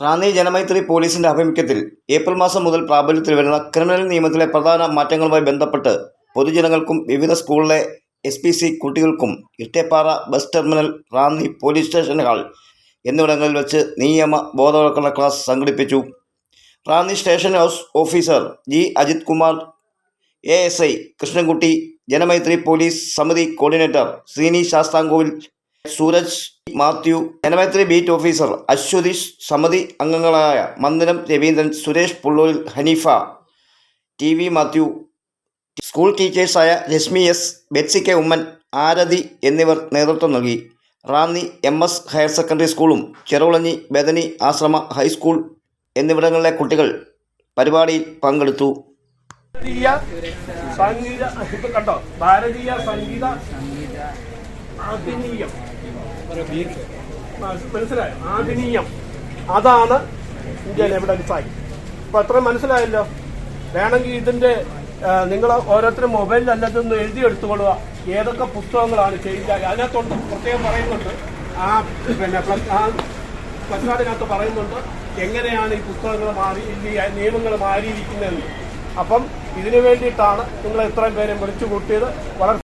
റാന്നി ജനമൈത്രി പോലീസിന്റെ ആഭിമുഖ്യത്തിൽ ഏപ്രിൽ മാസം മുതൽ പ്രാബല്യത്തിൽ വരുന്ന ക്രിമിനൽ നിയമത്തിലെ പ്രധാന മാറ്റങ്ങളുമായി ബന്ധപ്പെട്ട് പൊതുജനങ്ങൾക്കും വിവിധ സ്കൂളിലെ എസ് പി സി കുട്ടികൾക്കും Itteppara bus terminal Ranni police station hall എന്നിവിടങ്ങളിൽ വെച്ച് നിയമ ബോധവൽക്കരണ ക്ലാസ് സംഘടിപ്പിച്ചു. Ranni station house officer G Ajith Kumar A S I Krishnankutty Janamaithri police സമിതി coordinator Sreeni Sasthamkovil Sooraj Mathew Janamaithri beat officer Ashwathish സമിതി അംഗങ്ങളായ Mandiram Raveendran Suresh പുള്ളൂരിൽ Haneefa T V Mathew school ടീച്ചേഴ്സായ Reshmi S Betsy K Oommen Arathi എന്നിവർ നേതൃത്വം നൽകി. Ranni M S higher secondary സ്കൂളും ചെറുവളഞ്ഞി ബദനി ആശ്രമ high school എന്നിവിടങ്ങളിലെ കുട്ടികൾ പരിപാടിയിൽ പങ്കെടുത്തു. സംഗീത ഭാരതീയ സംഗീത മനസ്സിലായോ? ആധുനീയം അതാണ് ഇന്ത്യയിൽ എവിഡൻസ് ആയി അപ്പൊ അത്ര മനസ്സിലായല്ലോ? വേണമെങ്കിൽ ഇതിന്റെ നിങ്ങൾ ഓരോരുത്തരും മൊബൈലിൽ അല്ലതൊന്ന് എഴുതിയെടുത്തുകൊള്ളുക. ഏതൊക്കെ പുസ്തകങ്ങളാണ് ചേഞ്ച് അതിനകത്തോട്ട് പ്രത്യേകം പറയുന്നുണ്ട്. ആ പിന്നെ ആ പറയുന്നുണ്ട് എങ്ങനെയാണ് ഈ പുസ്തകങ്ങൾ മാറി ഈ നിയമങ്ങൾ മാറിയിരിക്കുന്നതെന്ന്. അപ്പം ഇതിനു വേണ്ടിയിട്ടാണ് നിങ്ങൾ ഇത്രയും പേരെ വിളിച്ചു കൂട്ടിയത് വളരെ